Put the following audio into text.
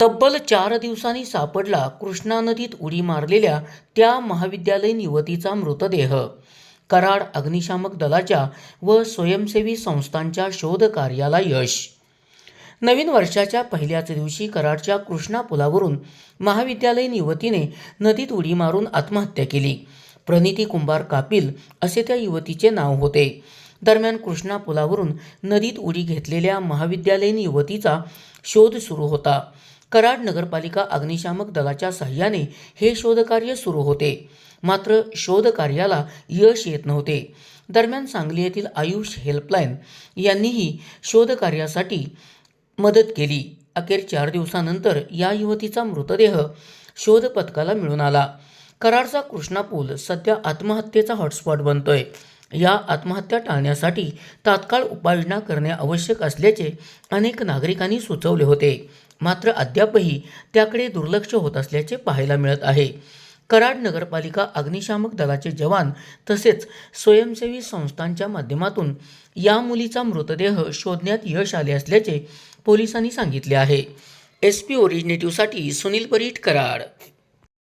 तब्बल चार दिवसांनी सापडला कृष्णा नदीत उडी मारलेल्या त्या महाविद्यालयीन युवतीचा मृतदेह. कराड अग्निशामक दलाच्या व स्वयंसेवी संस्थांच्या शोध कार्याला यश. नवीन वर्षाच्या पहिल्याच दिवशी कराडच्या कृष्णा पुलावरून महाविद्यालयीन युवतीने नदीत उडी मारून आत्महत्या केली. प्रणिती कुंभार कापिल असे त्या युवतीचे नाव होते. दरम्यान कृष्णा पुलावरून नदीत उडी घेतलेल्या महाविद्यालयीन युवतीचा शोध सुरू होता. कराड नगरपालिका अग्निशामक दलाच्या सहाय्याने हे शोधकार्य सुरू होते. मात्र शोधकार्याला यश येत नव्हते. दरम्यान सांगली येथील आयुष हेल्पलाईन यांनीही शोधकार्यासाठी मदत केली. अखेर चार दिवसानंतर या युवतीचा मृतदेह शोध पथकाला मिळून आला. कराडचा कृष्णा पूल सध्या आत्महत्येचा हॉटस्पॉट बनतोय. या आत्महत्या टाळण्यासाठी तात्काळ उपाययोजना करणे आवश्यक असल्याचे अनेक नागरिकांनी सुचवले होते. मात्र अद्यापही त्याकडे दुर्लक्ष होत असल्याचे पाहायला मिळत आहे. कराड नगरपालिका अग्निशामक दलाचे जवान तसेच स्वयंसेवी संस्थांच्या माध्यमातून या मुलीचा मृतदेह शोधण्यात यश आले असल्याचे पोलिसांनी सांगितले आहे. एस पी ओरिजिनेटिव्हसाठी सुनील परीट कराड.